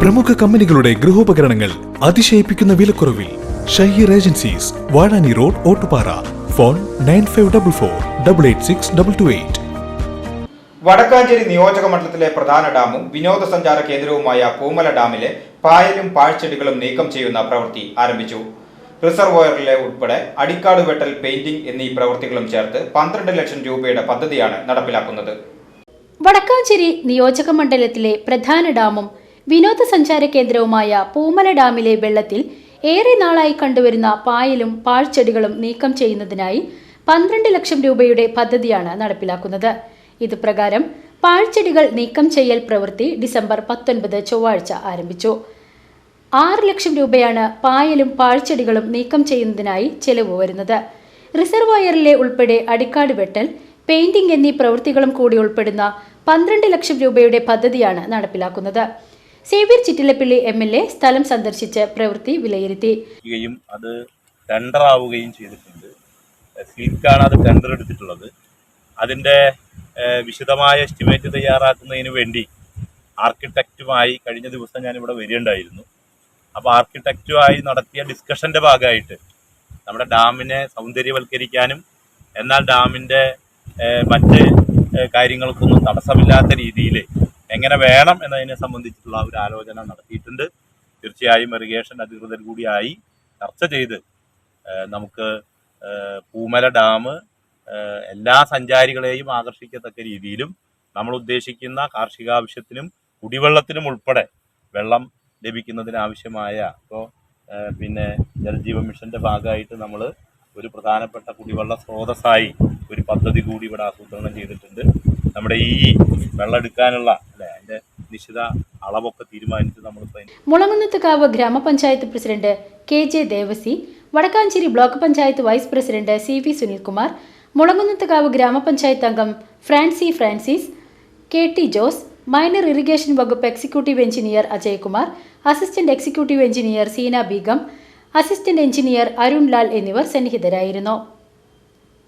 പ്രമുഖ കമ്പനികളുടെ ഗൃഹോപകരണങ്ങൾ അതിശയിപ്പിക്കുന്ന വിലക്കുറവിൽ Shaheer agencies Vazhani road Ottupara. Phone nine five double four double eight six double two eight. Vadakkanchery നിയോജക മണ്ഡലത്തിലെ പ്രധാന ഡാമും വിനോദസഞ്ചാര കേന്ദ്രവുമായ പൂമല ഡാമിലെ പായലും പാഴ്ചെടികളും നീക്കം ചെയ്യുന്ന പ്രവൃത്തി ആരംഭിച്ചു. റിസർവോയറിലെ ഉൾപ്പെടെ അടിക്കാട് വെട്ടൽ പെയിന്റിംഗ് എന്നീ പ്രവൃത്തികളും ചേർത്ത് പന്ത്രണ്ട് ലക്ഷം രൂപയുടെ പദ്ധതിയാണ് നടപ്പിലാക്കുന്നത്. വടക്കാഞ്ചേരി നിയോജക മണ്ഡലത്തിലെ പ്രധാന ഡാമും വിനോദസഞ്ചാര കേന്ദ്രവുമായ പൂമല ഡാമിലെ വെള്ളത്തിൽ ഏറെ നാളായി കണ്ടുവരുന്ന പായലും പാഴ്ചെടികളും നീക്കം ചെയ്യുന്നതിനായി പന്ത്രണ്ട് ലക്ഷം രൂപയുടെ പദ്ധതിയാണ് നടപ്പിലാക്കുന്നത്. ഇത് പ്രകാരം പാഴ്ചെടികൾ നീക്കം ചെയ്യൽ പ്രവൃത്തി ഡിസംബർ പത്തൊൻപത് ചൊവ്വാഴ്ച ആരംഭിച്ചു. ആറ് ലക്ഷം രൂപയാണ് പായലും പാഴ്ചെടികളും നീക്കം ചെയ്യുന്നതിനായി ചെലവ് വരുന്നത്. റിസർവോയറിലെ ഉൾപ്പെടെ അടിക്കാട് വെട്ടൽ പെയിന്റിംഗ് എന്നീ പ്രവൃത്തികളും കൂടി ഉൾപ്പെടുന്ന പന്ത്രണ്ട് ലക്ഷം രൂപയുടെ പദ്ധതിയാണ് നടപ്പിലാക്കുന്നത്. Xavier Chittilappilly M L A സ്ഥലം സന്ദർശിച്ച് പ്രവൃത്തി വിലയിരുത്തി. അത് ടെൻഡർ ആവുകയും ചെയ്തിട്ടുണ്ട്. സിൽക്കാണ് അത് ടെൻഡർ എടുത്തിട്ടുള്ളത്. അതിന്റെ വിശദമായ എസ്റ്റിമേറ്റ് തയ്യാറാക്കുന്നതിന് വേണ്ടി ആർക്കിടെക്റ്റുമായി കഴിഞ്ഞ ദിവസം ഞാനിവിടെ വരികയുണ്ടായിരുന്നു. അപ്പോൾ ആർക്കിടെക്റ്റുമായി നടത്തിയ ഡിസ്കഷന്റെ ഭാഗമായിട്ട് നമ്മുടെ ഡാമിനെ സൗന്ദര്യവൽക്കരിക്കാനും എന്നാൽ ഡാമിന്റെ മറ്റ് കാര്യങ്ങൾക്കൊന്നും തടസ്സമില്ലാത്ത രീതിയിൽ എങ്ങനെ വേണം എന്നതിനെ സംബന്ധിച്ചിട്ടുള്ള ഒരു ആലോചന നടത്തിയിട്ടുണ്ട്. തീർച്ചയായും ഇറിഗേഷൻ അധികൃതർ കൂടിയായി ചർച്ച ചെയ്ത് നമുക്ക് പൂമല ഡാം എല്ലാ സഞ്ചാരികളെയും ആകർഷിക്കത്തക്ക രീതിയിലും നമ്മൾ ഉദ്ദേശിക്കുന്ന കാർഷികാവശ്യത്തിനും കുടിവെള്ളത്തിനും ഉൾപ്പെടെ വെള്ളം ലഭിക്കുന്നതിനാവശ്യമായ ഇപ്പോൾ പിന്നെ ജലജീവ മിഷന്റെ ഭാഗമായിട്ട് നമ്മൾ ഒരു പ്രധാനപ്പെട്ട കുടിവെള്ള സ്രോതസ്സായി ഒരു പദ്ധതി കൂടി ഇവിടെ ആസൂത്രണം ചെയ്തിട്ടുണ്ട്. നമ്മുടെ ഈ വെള്ളം എടുക്കാനുള്ള അല്ലെ നിശ്ചിത അളവൊക്കെ തീരുമാനിച്ച് നമ്മൾ മുളങ്ങുന്നത്തുകാവ് ഗ്രാമപഞ്ചായത്ത് president K J Devassy Vadakkanchery block panchayat vice president C V Sunilkumar Mulankunnathukavu ഗ്രാമപഞ്ചായത്ത് അംഗം Francis Francis K T Jose minor irrigation വകുപ്പ് executive engineer Ajaykumar assistant executive engineer Seena Beegam assistant engineer Arun Lal എന്നിവർ സന്നിഹിതരായിരുന്നു.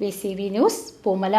B C V news Poomala.